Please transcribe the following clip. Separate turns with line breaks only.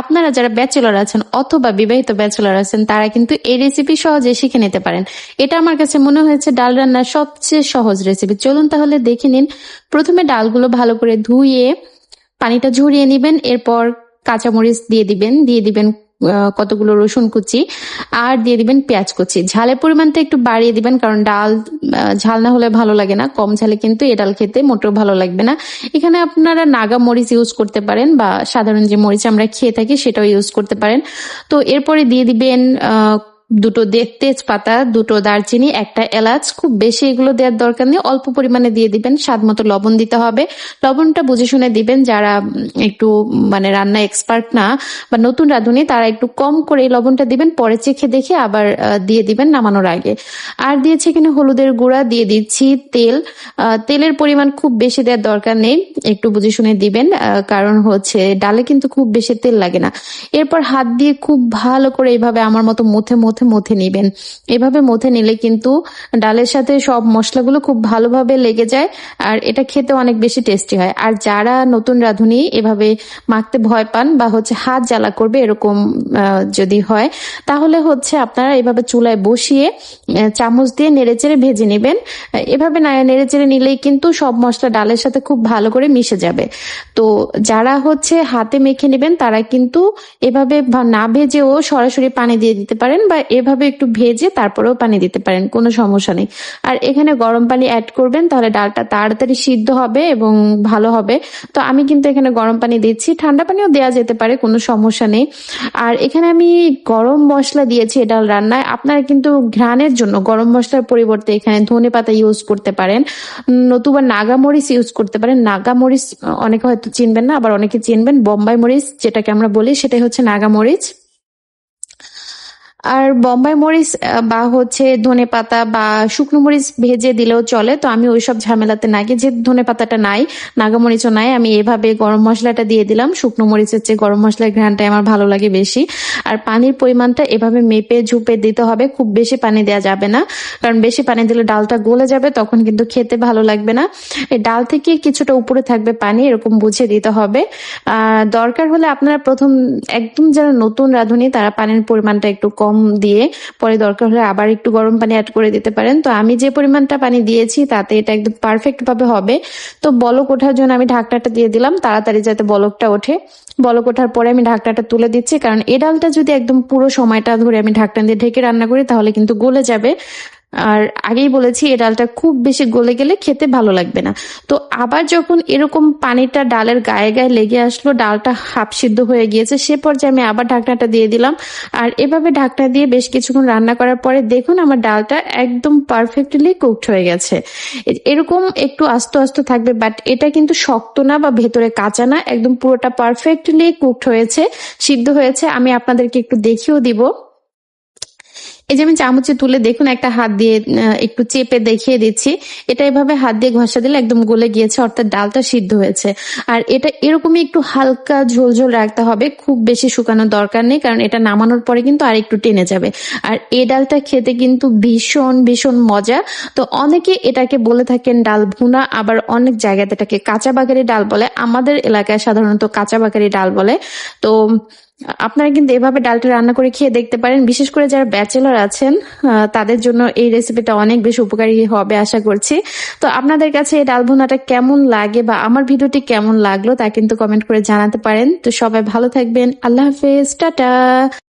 আপনারা যারা ব্যাচেলর আছেন অথবা বিবাহিত ব্যাচেলর আছেন, তারা কিন্তু এই রেসিপি সহজে শিখে নিতে পারেন। এটা আমার কাছে মনে হয়েছে ডাল রান্নার সবচেয়ে সহজ রেসিপি চলুন তাহলে দেখে নিন। প্রথমে ডালগুলো ভালো করে ধুয়ে পানিটা ঝরিয়ে নেবেন, এরপর কাঁচামরিচ দিয়ে দিবেন দিয়ে দিবেন কতগুলো রসুন কুচি আর দিয়ে দিবেন পেঁয়াজ কুচি। ঝালের পরিমাণটা একটু বাড়িয়ে দিবেন, কারণ ডাল ঝাল না হলে ভালো লাগে না। কম ঝালে কিন্তু এ ডাল খেতে মোটেও ভালো লাগবে না। এখানে আপনারা নাগা মরিচ ইউজ করতে পারেন বা সাধারণ যে মরিচ আমরা খেয়ে থাকি সেটাও ইউজ করতে পারেন। তো এরপরে দিয়ে দিবেন দুটো তেজপাতা, দুটো দারচিনি, একটা এলাচ। খুব বেশি এগুলো দেওয়ার দরকার নেই। অল্প পরিমাণে দিয়ে দিবেন। স্বাদ মতো লবণ দিতে হবে। লবণটা বুঝে শুনে দিবেন যারা একটু মানে রান্না এক্সপার্ট না বা নতুন রাঁধুনি, তারা একটু কম করে এই লবণটা দিবেন। পরে চেখে দেখে আবার দিয়ে দিবেন নামানোর আগে। আর দিয়েছি এখানে হলুদের গুঁড়া, দিয়ে দিচ্ছি তেল। তেলের পরিমাণ খুব বেশি দেওয়ার দরকার নেই। একটু বুঝে শুনে দিবেন কারণ হচ্ছে ডালে কিন্তু খুব বেশি তেল লাগে না। এরপর হাত দিয়ে খুব ভালো করে এইভাবে আমার মতো মুথে মুথে মুথে নিবেন। এভাবে মুথে নিলে কিন্তু ডালের সাথে সব মশলাগুলো খুব ভালোভাবে লেগে যায় আর এটা খেতে অনেক বেশি টেস্টি হয়। আর যারা নতুন রাঁধুনি এভাবে মাখতে ভয় পান বা হচ্ছে হাত জ্বালা করবে এরকম যদি হয়, তাহলে হচ্ছে আপনারা এভাবে চুলায় বসিয়ে চামচ দিয়ে নেড়েচেড়ে ভেজে নেবেন। এভাবে নেড়েচেড়ে নিলেই কিন্তু সব মশলা ডালের সাথে খুব ভালো করে মিশে যাবে। তো যারা হচ্ছে হাতে মেখে নেবেন, তারা কিন্তু এভাবে না ভেজেও সরাসরি পানি দিয়ে দিতে পারেন বা এভাবে একটু ভেজে তারপরেও পানি দিতে পারেন, কোনো সমস্যা নেই। আর এখানে গরম পানি অ্যাড করবেন, তাহলে ডালটা তাড়াতাড়ি সিদ্ধ হবে এবং ভালো হবে। তো আমি কিন্তু এখানে গরম পানি দিচ্ছি, ঠান্ডা পানিও দেওয়া যেতে পারে, কোনো সমস্যা নেই। আর এখানে আমি গরম মশলা দিয়েছি ডাল রান্নায়। আপনারা কিন্তু ঘ্রাণের জন্য গরম মশলার পরিবর্তে এখানে ধনে পাতা ইউজ করতে পারেন নতুবা নাগা মরিচ ইউজ করতে পারেন। নাগা মরিচ অনেকে হয়তো চিনবেন না, আবার অনেকে চিনবেন, বোম্বাই মরিচ যেটাকে আমরা বলি, সেটাই হচ্ছে নাগা মরিচ আর বম্বাই মরিচ বা হচ্ছে ধনে পাতা বা শুকনো মরিচ ভেজে দিলেও চলে। তো আমি ওইসব ঝামেলাতে না গিয়ে যে ধনে পাতাটা নাই নাগামরিচও নাই, আমি এভাবে গরম মশলাটা দিয়ে দিলাম। শুকনো মরিচের চেয়ে গরম মশলার ঘ্রাণটাই আমার ভালো লাগে বেশি। আর পানির পরিমাণটা এভাবে মেপে, ঝুপে দিতে হবে। খুব বেশি পানি দেওয়া যাবে না, কারণ বেশি পানি দিলে ডালটা গলে যাবে, তখন কিন্তু খেতে ভালো লাগবে না। এই ডাল থেকে কিছুটা উপরে থাকবে পানি, এরকম বুঝে দিতে হবে। দরকার হলে আপনারা প্রথম একদম যারা নতুন রাঁধুনি, তারা পানির পরিমাণটা একটু কম দিয়ে, পরে দরকার হলে আবার একটু গরম পানি অ্যাড করে দিতে পারেন। তো আমি যে পরিমাণটা পানি দিয়েছি, তাতে এটা একদম পারফেক্ট ভাবে হবে। তো বলক ওঠার জন্য আমি ঢাকনাটা দিয়ে দিলাম, তাড়াতাড়ি যাতে বলকটা ওঠে। বলক ওঠার পরে আমি ঢাকনাটা তুলে দিচ্ছি, কারণ এ ডালটা যদি একদম পুরো সময়টা ধরে আমি ঢাকনা দিয়ে ঢেকে রান্না করি, তাহলে কিন্তু গলে যাবে। আর আগেই বলেছি, এই ডালটা খুব বেশি গলে গেলে খেতে ভালো লাগবে না। তো আবার যখন এরকম পানিটা ডালের গায়ে গায়ে লেগে আসলো, ডালটা হাফ সিদ্ধ হয়ে গিয়েছে, সে পর্যায়ে আমি আবার ঢাকনাটা দিয়ে দিলাম। আর এভাবে ঢাকনা দিয়ে বেশ কিছুক্ষণ রান্না করার পরে দেখুন আমার ডালটা একদম পারফেক্টলি কুকড হয়ে গেছে। এরকম একটু আস্ত আস্ত থাকবে, বাট এটা কিন্তু শক্ত না বা ভেতরে কাঁচা না, একদম পুরোটা পারফেক্টলি কুকড হয়েছে, সিদ্ধ হয়েছে। আমি আপনাদেরকে একটু দেখিয়েও দিব। এই যে আমি চামচে তুলে দেখুন, একটা হাত দিয়ে একটু চেপে দেখিয়ে দিচ্ছি। এটা এভাবে হাত দিয়ে ঘষা দিলে একদম গলে গিয়েছে, অর্থাৎ ডালটা সিদ্ধ হয়েছে। আর এটা এরকমই একটু হালকা ঝোলঝোল রাখতে হবে, খুব বেশি শুকানোর দরকার নেই, কারণ এটা নামানোর পরে কিন্তু আর একটু টেনে যাবে। আর এই ডালটা খেতে কিন্তু ভীষণ ভীষণ মজা। তো অনেকে এটাকে বলে থাকেন ডাল ভুনা, আবার অনেক জায়গাতে এটাকে কাঁচা বাগারি ডাল বলে। আমাদের এলাকায় সাধারণত কাঁচা বাগারি ডাল বলে। তো আপনারা কিন্তু এভাবে ডালটা রান্না করে খেয়ে দেখতে পারেন। বিশেষ করে যারা ব্যাচেলর আছেন তাদের জন্য এই রেসিপিটা অনেক বেশি উপকারী হবে আশা করছি। তো আপনাদের কাছে এই ডাল ভুনাটা কেমন লাগে বা আমার ভিডিওটি কেমন লাগল তা কিন্তু কমেন্ট করে জানাতে পারেন। তো সবাই ভালো থাকবেন। আল্লাহ হাফেজ। টাটা।